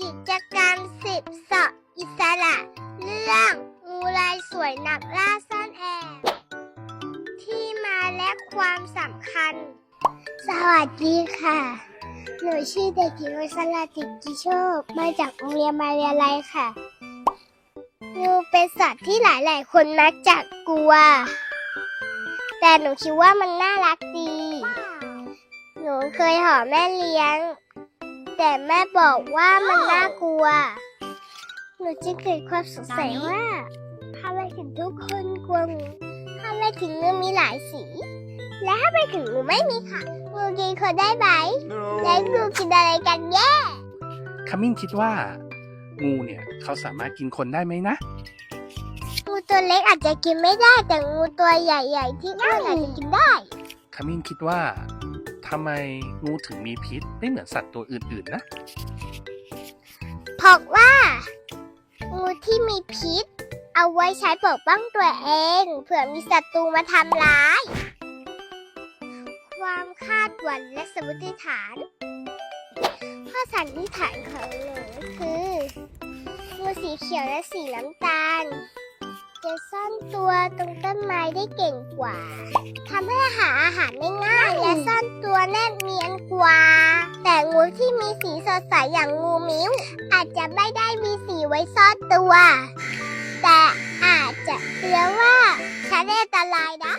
กิจกรรมสิบเสาะอิสระ เรื่องงูลายสวยนักล่าซ่อนแอบที่มาและความสำคัญ สวัสดีค่ะ หนูชื่อเด็กหญิงวสลาติกิโชคมาจากโรงเรียนมาเรียไลยค่ะงูเป็นสัตว์ที่หลายๆ คนมักจะกลัว แต่หนูคิดว่ามันน่ารักดี หนูเคยหอแม่เลี้ยง แต่แม่บอกว่ามันน่ากลัว หนูจึงเกิดความสงสัยว่าทำไมถึงทุกคนกลัวงูทำไมถึงงูมีหลายสี และทำไมถึงงูไม่มีค่ะงูกินคนได้ไหม และงูกินอะไรกันแย่ขมิ้นคิดว่า งูเนี่ยเขาสามารถกินคนได้ไหมนะ งูตัวเล็กอาจจะกินไม่ได้แต่งูตัวใหญ่ ๆ ที่อ้วนอาจจะกินได้ขมิ้นคิดว่า ทำไมงูถึงมีพิษไม่เหมือนสัตว์ตัวอื่นๆนะ เพราะว่า งูที่มีพิษ เอาไว้ใช้ปกป้องตัวเองเผื่อมีศัตรูมาทำร้าย ความคาดหวังและสมมติฐานข้อสันนิษฐานของหนูคือ งูสีเขียวและสีน้ำตาล จะซ่อนตัวตรงต้นไม้ได้เก่งกว่าทำให้หาอาหารได้ง่ายและซ่อนตัวแนบเนียนกว่า แต่งูที่มีสีสดใสอย่างงูมิ้ว อาจจะไม่ได้มีสีไว้ซ่อนตัว แต่อาจจะเตือนว่าฉันอันตรายนะ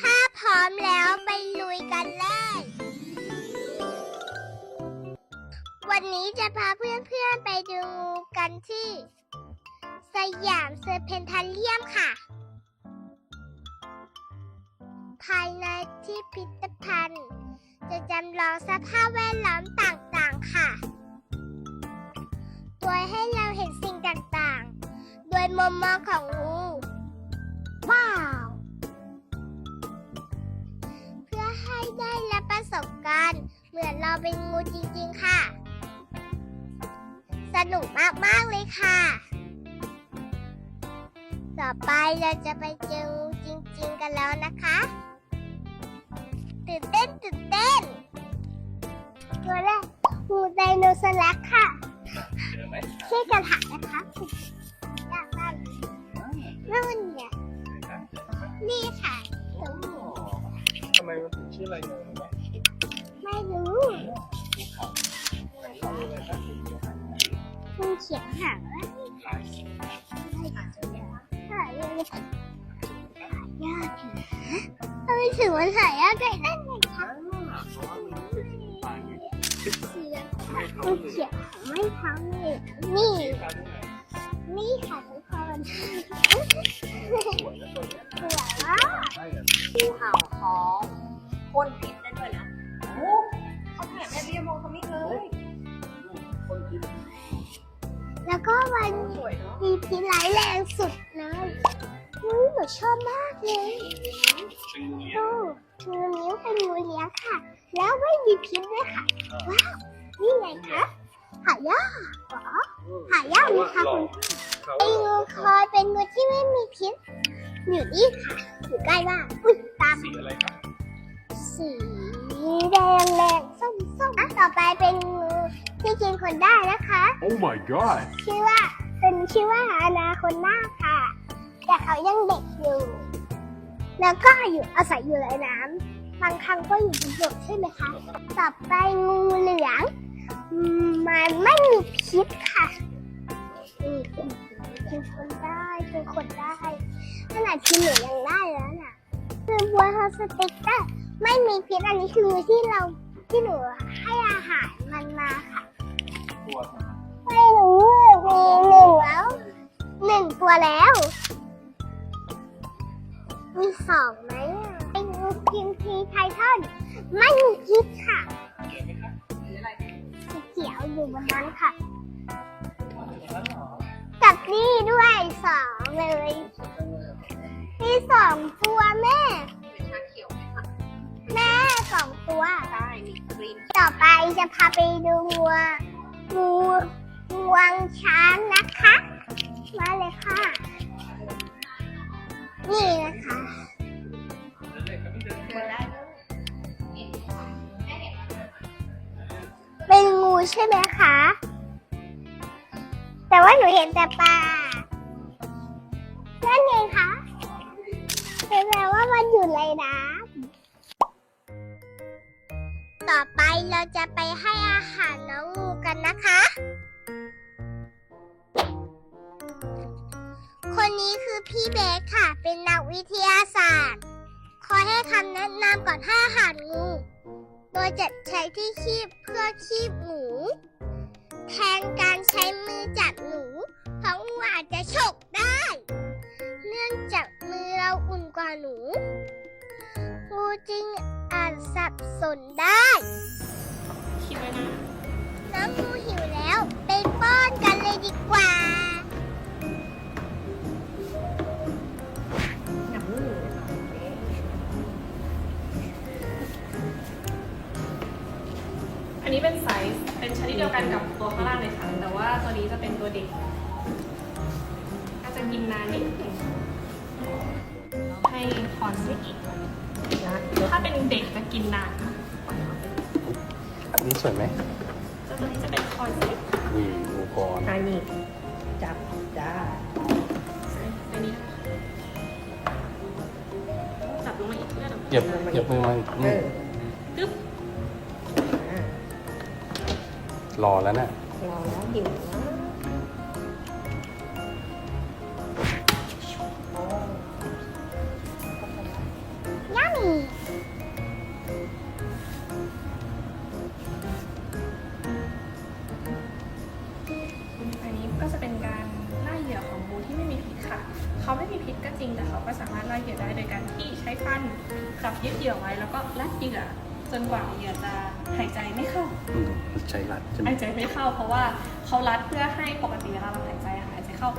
ถ้าพร้อมแล้วไปลุยกันเลย วันนี้จะพาเพื่อนๆไปดูงูกันที่ สยามเซอร์เพนทาเลียมค่ะ ภายในที่พิพิธภัณฑ์ จะจำลองสภาพแวดล้อมต่างๆค่ะโดยให้เราเห็นสิ่งต่างๆ โดยมุมมองของงูว้าว เพื่อให้ได้รับประสบการณ์ เหมือนเราเป็นงูจริงๆค่ะ สนุกมาก ๆ เลยค่ะ ต่อไปเราจะไปเจองูจริง ๆ กันแล้วนะคะตื่นเต้นตื่นเต้นตัวแรกงูไดโนเสาร์ค่ะเจอไหมชื่อกระถางนะคะอยากได้นู่นเนี่ยนี่ค่ะตรงนี้ทำไมมันถึงชื่ออะไรเนยไม่รู้มันเขียนหาง ไมถึงมันหายากได้นั่นไงคะเสียงมันเขียนไม่ทั้งเลยนี่ นี่ค่ะทุกคนสวยมากงูเห่าของพ่นพิษได้ด้วยนะโอ้เขาแถมแม่เบี้ยมองเขาไม่เลย แล้วก็มันดีพิษร้ายแรงสุดนะ อุ้ยหนูชอบมากเลยดูงูนิ้วเป็นงูเลี้ยงค่ะ แล้วไม่มีพิษด้วยค่ะ ว้าว นี่ไงคะหายากเหรอหายากไหมคะคุณไอ้งูคอยเป็นงูที่ไม่มีพิษอยู่นี่ค่ะอยู่ใกล้มากอุ้ยตามสีอะไรครับสีแดงแรงส้มส้มอะต่อไปเป็นงูที่กินคนได้นะคะ Oh my god! ชื่อว่าเป็นชื่อว่าอนาคอนน่าค่ะ แต่เขายังเด็กอยู่ แล้วก็อยู่อาศัยอยู่ในน้ำบางครั้งก็อยู่บนบกใช่ไหมคะ ต่อไปงูเหลืองอืมมันไม่มีพิษค่ะอืมกินคนได้กินคนได้ขนาดกินหนูยังได้แล้วน่ะคือบัวฮอสติกเกอร์ไม่มีพิษอันนี้คืองูที่เราที่หนูให้อาหารมันมาค่ะไม่รู้มีหนึ่งแล้วหนึ่งตัวแล้ว มีสองไหมอะไอ้งูกินทีไททันไม่มีพิษค่ะสีเขียวอยู่บนนั้นค่ะ กับนี่ด้วยสองเลยมีสองตัวแม่เป็นชาเขียวไหมคะแม่สองตัวได้มีครีมต่อไปจะพาไปดูงัวงูงวงช้างนะคะ มาเลยค่ะ นี่นะคะเป็นงูใช่ไหมคะ แต่ว่าหนูเห็นแต่ปลานั่นไงคะแปลว่ามันอยู่ในน้ำต่อไปเราจะไปให้อาหารน้องงูกันนะคะ คนนี้คือพี่เบสค่ะ เป็นนักวิทยาศาสตร์คอยให้คำแนะนำก่อนให้อาหารงู โดยจะใช้ที่คีบเพื่อคีบหนู แทนการใช้มือจับหนู เพราะงูอาจจะฉกได้ เนื่องจากมือเราอุ่นกว่าหนู งูจึงอาจสับสนได้คิดไว้นะ น้องงูหิวแล้ว ไปป้อนกันเลยดีกว่า อันนี้เป็นไซส์เป็นชนิดเดียวกันกับตัวข้างล่างเลยค่ะ แต่ว่าตัวนี้จะเป็นตัวเด็ก ก็จะกินนานนิดหนึ่งให้คอนซิอีกถ้าเป็นเด็กจะกินนานค่ะอันนี้สวยไหมตัวนี้จะเป็นคอนซิวีงูกรอันนี้จับจ้าอันนี้จับลงมาอีกเลือดออกเหยียบเหยียบมือมันอืเรอแล้วน่ะ รอแล้วหิวแล้ว จนกว่าเหยื่อจะหายใจไม่เข้าอืมใจรัดใช่ไหมหายใจไม่เข้า เพราะว่าเขารัดเพื่อให้ปกติเวลาเราหายใจอะหายใจเข้า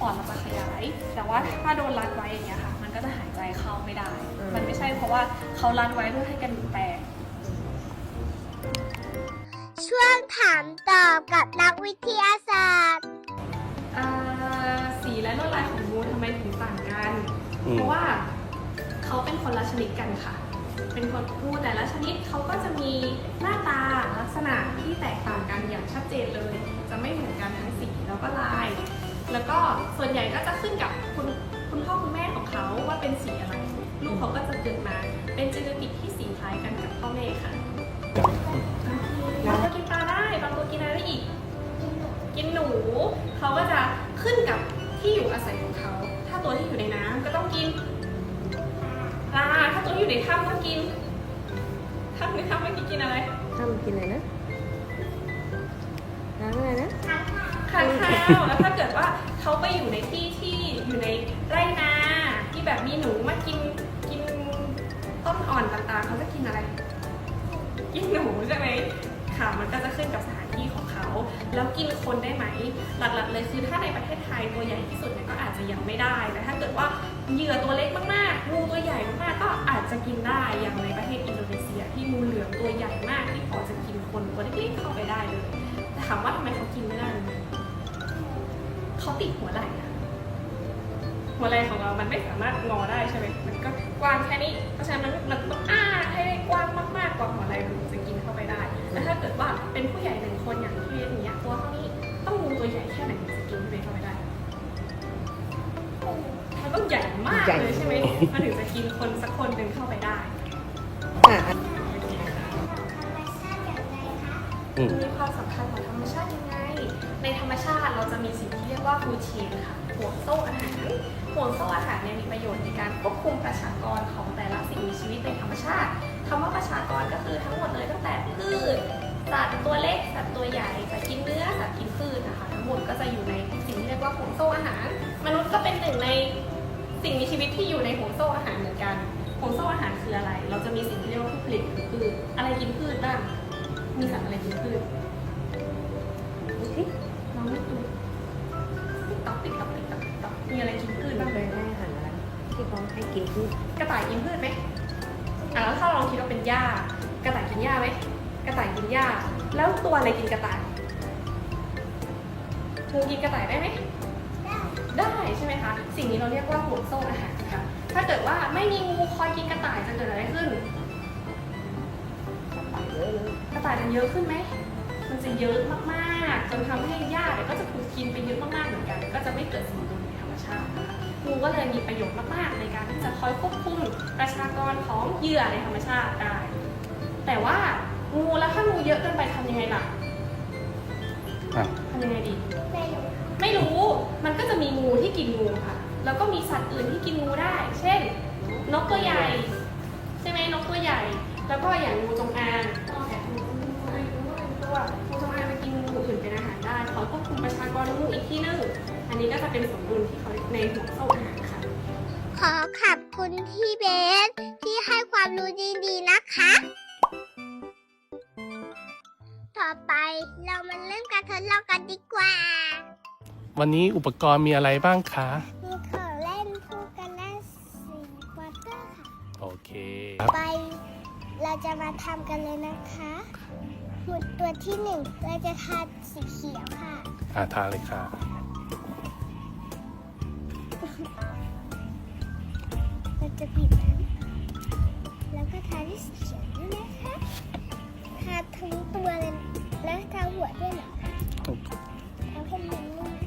ปอดเราจะขยาย แต่ว่าถ้าโดนรัดไว้อย่างเงี้ยค่ะ มันก็จะหายใจเข้าไม่ได้ มันไม่ใช่เพราะว่าเขารัดไว้เพื่อให้กระดูกแตกช่วงถามตอบกับนักวิทยาศาสตร์ อ่าสีและลวดลายของงูทำไมถึงต่างกันอืเพมราะว่าเขาเป็นคนละชนิดกันค่ะ เป็นคนงูดแต่ละชนิดเขาก็จะมีหน้าตาลักษณะที่แตกต่างกันอย่างชัดเจนเลย จะไม่เหมือนกันทั้งสีแล้วก็ลาย แล้วก็ส่วนใหญ่ก็จะขึ้นกับคุณคุณพ่อคุณแม่ของเขาว่าเป็นสีอะไร ลูกเขาก็จะเกิดมาเป็นจีเนติกที่สีคล้ายกันกับพ่อแม่ค่ะบางตัวกินปลาได้บางตัวกินอะไรได้อีก กินหนูเขาก็จะขึ้นกับที่อยู่อาศัยของเขา ถ้าตัวที่อยู่ในน้ำก็ต้องกิน ลาถ้าตัวอยู่ในถ้ำก็กินถ้ำในถ้ำเมื่อกี้กินอะไรทำกินอะไรนะน้ำอะไรนะค้างคาวแล้วถ้าเกิดว่าเขาไปอยู่ในที่ที่อยู่ในไร่นา ที่แบบมีหนูมากินกินต้นอ่อนต่างๆเขาจะกินอะไร กินหนูใช่ไหมค่ะมันก็จะขึ้นกับสถานที่ของเขา แล้วกินคนได้ไหม หลักๆเลยคือถ้าในประเทศไทยตัวใหญ่ที่สุดเนี่ยก็อาจจะยังไม่ได้แต่ถ้าเกิดว่า เหยื่อตัวเล็กมากๆงูตัวใหญ่มากๆก็อาจจะกินได้อย่างในประเทศอินโดนีเซีย ที่งูเหลือมตัวใหญ่มากที่พอจะกินคนตัวเล็กๆเข้าไปได้เลยแต่ถามว่าทำไมเขากินไม่ได้เลยเขาติดหัวไหล่อะหัวไหล่ของเรามันไม่สามารถงอได้ใช่ไหมมันก็กว้างแค่นี้เพราะฉะนั้นมันมันต้องอ้าให้ได้กว้างมากๆกว่าหัวไหล่ถึงจะกินเข้าไปได้แต่ถ้าเกิดว่าเป็นผู้ใหญ่หนึ่งคนอย่างที่อย่างเงี้ยตัวเท่านี้ ญ่มากเลยใช่ไหมมันถึงจะกินคนสักคนหนึ่งเข้าไปได้ อะอืม มีความสำคัญของธรรมชาติยังไง ในธรรมชาติเราจะมีสิ่งที่เรียกว่าฟูดเชนค่ะ ห่วงโซ่อาหาร ห่วงโซ่อาหารเนี่ยมีประโยชน์ในการควบคุมประชากรของแต่ละสิ่งมีชีวิตในธรรมชาติคำว่าประชากรก็คือทั้งหมดเลยตั้งแต่พืชสัตว์ตัวเล็กสัตว์ตัวใหญ่สัตว์กินเนื้อสัตว์กินพืชนะคะทั้งหมดก็จะอยู่ในสิ่งที่เรียกว่าห่วงโซ่อาหาร มนุษย์ก็เป็นหนึ่งใน สิ่งมีชีวิตที่อยู่ในห่วงโซ่อาหารเหมือนกันห่วงโซ่อาหารคืออะไร เราจะมีสิ่งที่เรียกว่าผู้ผลิตคือพืชอะไรกินพืชบ้าง มีสัตว์อะไรกินพืชดูสิลองนึกดูติ๊กต๊อกติ๊กต๊อกติ๊กต๊อกติ๊กต๊อกมีอะไรกินพืชเราบ้างเคยให้อาหารอะไรที่เขาให้กินพืชกระต่ายกินพืชไหมอะแล้วถ้าลองคิดว่าเป็นหญ้ากระต่ายกินหญ้าไหมกระต่ายกินหญ้า แล้วตัวอะไรกินกระต่ายงูกินกระต่ายได้ไหม ได้ใช่ไหมคะสิ่งนี้เราเรียกว่าห่วงโซ่อาหารค่ะถ้าเกิดว่าไม่มีงูคอยกินกระต่ายจะเกิดอะไรขึ้นจับไปเยอะเลยกระต่ายมันเยอะขึ้นไหมมันจะเยอะมากๆจนทำให้หญ้าเนี่ยก็จะถูกกินไปเยอะมากๆเหมือนกัน ก็จะไม่เกิดสมดุลในธรรมชาตินะคะงูก็เลยมีประโยชน์มากๆ ในการที่จะคอยควบคุมประชากรของเหยื่อในธรรมชาติได้ แต่ว่างูแล้วถ้างูเยอะเกินไปทำยังไงล่ะอะทำยังไงดี ไม่รู้มันก็จะมีงูที่กินงูค่ะ แล้วก็มีสัตว์อื่นที่กินงูได้ เช่น นกตัวใหญ่ ใช่ไหมนกตัวใหญ่ แล้วก็อย่างงูจงอางงูงูอะไรงูอะไรตัวงูจงอางไปกินงูอื่นเป็นอาหารได้เขาควบคุมประชากรงูอีกที่นึงอันนี้ก็จะเป็นสมดุลที่เขาในห่วงโซ่อาหารค่ะ ขอขอบคุณพี่เบสที่ให้ความรู้ดีๆนะคะ ต่อไปเรามาเริ่มการทดลองกันดีกว่า วันนี้อุปกรณ์มีอะไรบ้างคะ มีของเล่นคู่กันและสีวอเตอร์ค่ะ โอเคไปเราจะมาทำกันเลยนะคะหมุดตัวที่หนึ่งเราจะทาสีเขียวค่ะ อาทานเลยค่ะ เราจะบีบน้ำแล้วก็ทาที่สีเขียวด้วยนะคะทาทั้งตัวเลยแล้วทาหัวด้วยเหรอคะทำให้มันนุ่ม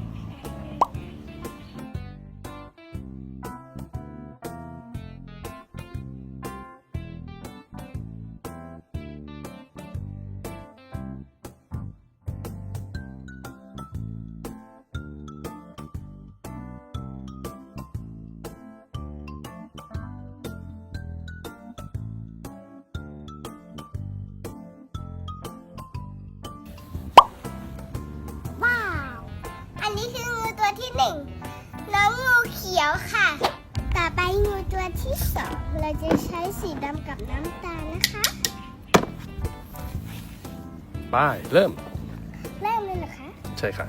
ที่หนึ่งน้องงูเขียวค่ะ ต่อไปงูตัวที่สองเราจะใช้สีดำกับน้ำตาลนะคะ ไปเริ่ม เริ่มเลยเหรอคะ ใช่ค่ะ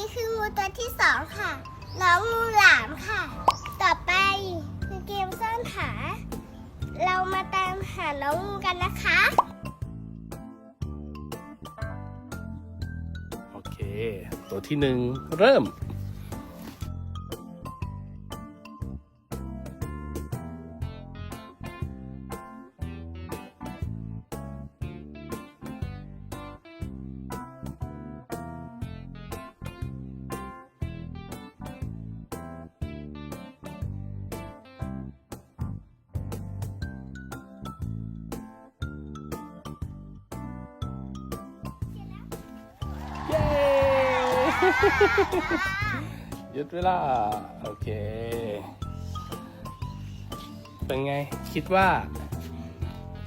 นี้คืองูตัวที่สองค่ะน้องงูหลามค่ะ ต่อไปคือเกมซ่อนขา เรามาตามหาน้องงูกันนะคะ โอเค ตัวที่หนึ่งเริ่ม ยุดเวลา โอเค เป็นไง คิดว่า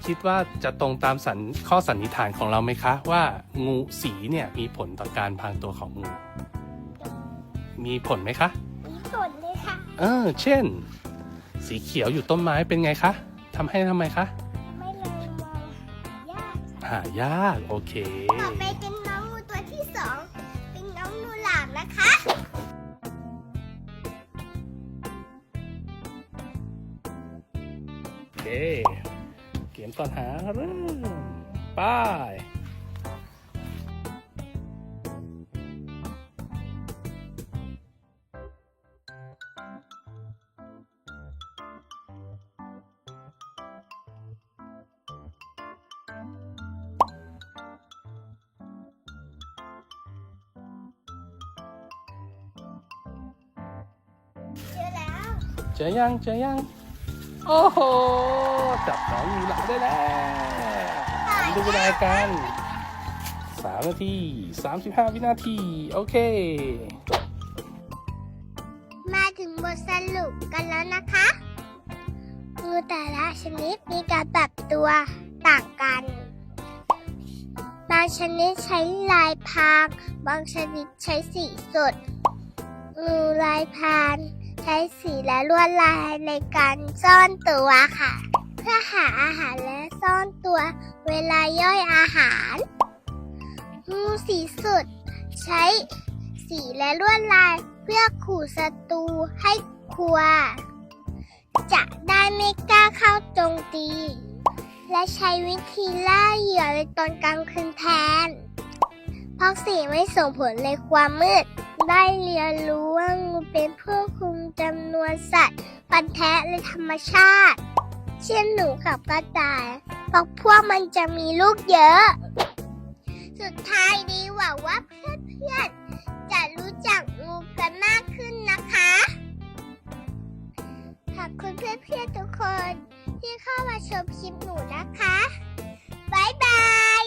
คิดว่าจะตรงตามสันข้อสันนิษฐานของเราไหมคะ ว่างูสีเนี่ยมีผลต่อการพรางตัวของงู มีผลไหมคะ มีผลเลยค่ะ เออ เช่น สีเขียวอยู่ต้นไม้เป็นไงคะทำให้ทำไมคะ ไม่เลยมองยากหายาก โอเค ต่อไปเป็น เคเกมตอนหาเริ่มไป้ายเจอแล้ว เจอยัง เจอยัง โอ้โห จับน้องมีหลังได้แล้วดูเวลากันสามนาทีสามสิบห้าวินาที โอเค มาถึงบทสรุปกันแล้วนะคะ งูแต่ละชนิดมีการปรับตัวต่างกัน บางชนิดใช้ลายพราง บางชนิดใช้สีสด งูลายพราง ใช้สีและลวดลายในการซ่อนตัวค่ะ เพื่อหาอาหารและซ่อนตัวเวลาย่อยอาหารงูสีสุด ใช้สีและลวดลายเพื่อขู่ศัตรูให้กลัว จะได้ไม่กล้าเข้าโจมตี และใช้วิธีล่าเหยื่อในตอนกลางคืนแทนเพราะสีไม่ส่งผลในความมืด ได้เรียนรู้ว่างูเป็นผู้คุม จำนวนสัตว์ปันแท้ในธรรมชาติ เช่นหนูกับกระต่ายเพราะพวกมันจะมีลูกเยอะ สุดท้ายดีหวังว่าเพื่อนๆจะรู้จักงูกันมากขึ้นนะคะขอบคุณเพื่อนๆทุกคนที่เข้ามาชมคลิปหนูนะคะ บ๊ายบาย